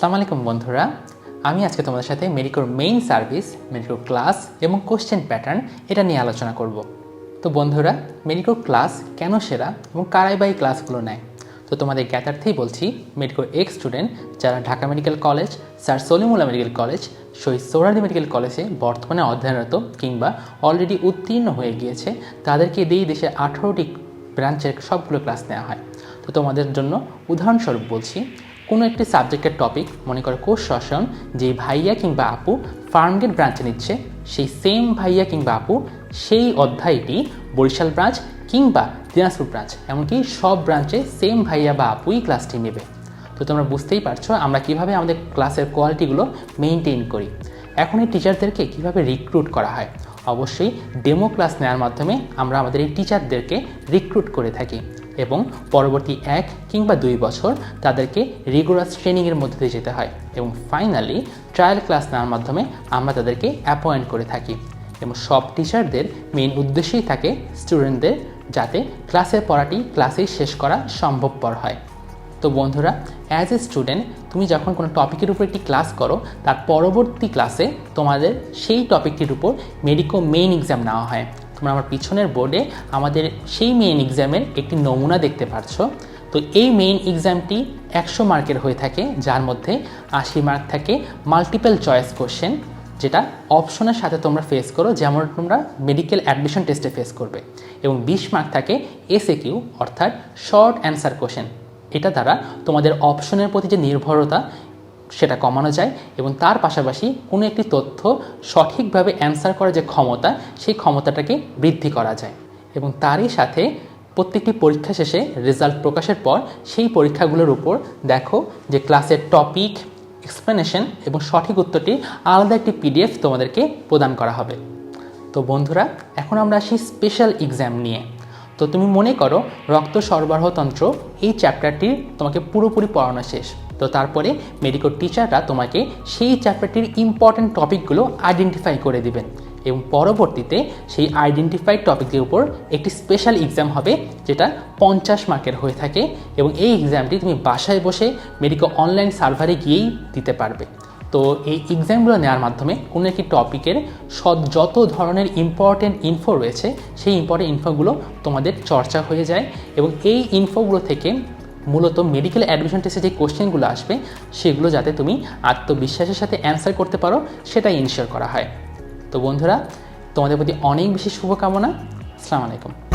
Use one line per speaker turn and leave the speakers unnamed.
আসসালামু আলাইকুম বন্ধুরা। আমি আজকে তোমাদের সাথে মেডিকোর মেইন সার্ভিস মেডিকোর ক্লাস এবং কোশ্চেন প্যাটার্ন এটা নিয়ে আলোচনা করব। তো বন্ধুরা মেডিকোর ক্লাস কেন সেরা এবং কারাই বা এই ক্লাসগুলো নেয়? তো তোমাদের জ্ঞাতার্থেই বলছি মেডিকোর এক্স স্টুডেন্ট যারা Dhaka medical college sir Salimullah medical college Shaheed Suhrawardy medical কলেজে বর্তমানে অধ্যয়নরত কিংবা অলরেডি উত্তীর্ণ হয়ে গিয়েছে, তাদেরকে দিয়েই দেশে আঠারোটি ব্রাঞ্চের সবগুলো ক্লাস নেওয়া হয়। তো তোমাদের জন্য উদাহরণস্বরূপ বলছি কোনো একটি সাবজেক্টের টপিক মনে করো কোর্স রসায়ন যে ভাইয়া কিংবা আপু ফার্মগেট ব্রাঞ্চে নিচ্ছে, সেই সেম ভাইয়া কিংবা আপু সেই অধ্যায়টি বরিশাল ব্রাঞ্চ কিংবা দিনাজপুর ব্রাঞ্চ এমনকি সব ব্রাঞ্চে সেম ভাইয়া বা আপুই ক্লাসটি নেবে। তো তোমরা বুঝতেই পারছ আমরা কীভাবে আমাদের ক্লাসের কোয়ালিটিগুলো মেনটেন করি। এখন এই টিচারদেরকে কীভাবে রিক্রুট করা হয়? অবশ্যই ডেমো ক্লাস নেওয়ার মাধ্যমে আমরা আমাদের এই টিচারদেরকে রিক্রুট করে থাকি। এবং পরবর্তী এক কিংবা দুই বছর তাদেরকে রিগুলাস ট্রেনিংয়ের মধ্যে দিয়ে যেতে হয় এবং ফাইনালি ট্রায়াল ক্লাস নেওয়ার মাধ্যমে আমরা তাদেরকে অ্যাপয়েন্ট করে থাকি এবং সব টিচারদের মেন উদ্দেশ্যই থাকে স্টুডেন্টদের যাতে ক্লাসের পড়াটি ক্লাসেই শেষ করা সম্ভবপর হয়। তো বন্ধুরা অ্যাজ এ স্টুডেন্ট তুমি যখন কোনো টপিকের উপর একটি ক্লাস করো, তার পরবর্তী ক্লাসে তোমাদের সেই টপিকটির উপর মেডিকো মেইন এক্সাম নেওয়া হয়। তোমরা আমার পিছনের বোর্ডে আমাদের সেই মেইন এক্সামের একটি নমুনা দেখতে পারছ। তো এই মেইন এক্সামটি একশো মার্কের হয়ে থাকে, যার মধ্যে আশি মার্ক থাকে মাল্টিপল চয়েস কোশ্চেন যেটা অপশনের সাথে তোমরা ফেস করো, যেমন তোমরা মেডিকেল অ্যাডমিশন টেস্টে ফেস করবে। এবং বিশ মার্ক থাকে এসএ কিউ অর্থাৎ শর্ট অ্যান্সার কোশ্চেন এটা দ্বারা তোমাদের অপশনের প্রতি যে নির্ভরতা সেটা কমানো যায় এবং তার পাশাপাশি কোনো একটি তথ্য সঠিকভাবে অ্যান্সার করার যে ক্ষমতা, সেই ক্ষমতাটাকে বৃদ্ধি করা যায় এবং তারই সাথে প্রত্যেকটি পরীক্ষা শেষে রেজাল্ট প্রকাশের পর সেই পরীক্ষাগুলোর উপর দেখো যে ক্লাসের টপিক, এক্সপ্লেনেশন এবং সঠিক উত্তরটি আলাদা একটি পিডিএফ তোমাদেরকে প্রদান করা হবে। তো বন্ধুরা, এখন আমরা আসি স্পেশাল এক্সাম নিয়ে। তো তুমি মনে করো রক্ত সরবরাহতন্ত্র এই চ্যাপ্টারটি তোমাকে পুরোপুরি পড়ানো শেষ। তো তারপরে মেডিকেল টিচাররা তোমাকে সেই চ্যাপ্টারটির ইম্পর্ট্যান্ট টপিকগুলো আইডেন্টিফাই করে দিবেন এবং পরবর্তীতে সেই আইডেন্টিফাইড টপিকের উপর একটি স্পেশাল এক্সাম হবে, যেটা পঞ্চাশ মার্কের হয়ে থাকে এবং এই এক্সামটি তুমি বাসায় বসে মেডিকেল অনলাইন সার্ভারে গিয়েই দিতে পারবে। তো এই এক্সামগুলো নেওয়ার মাধ্যমে কোনো একটি টপিকের সব যত ধরনের ইম্পর্টেন্ট ইনফো রয়েছে, সেই ইম্পর্টেন্ট ইনফোগুলো তোমাদের চর্চা হয়ে যায় এবং এই ইনফোগুলো থেকে মূলত মেডিকেল অ্যাডমিশন টেস্টে যে কোশ্চেনগুলো আসবে, সেগুলো যাতে তুমি আত্মবিশ্বাসের সাথে অ্যান্সার করতে পারো, সেটাই ইনশিওর করা হয়। তো বন্ধুরা, তোমাদের প্রতি অনেক বেশি শুভকামনা। আসসালামু আলাইকুম।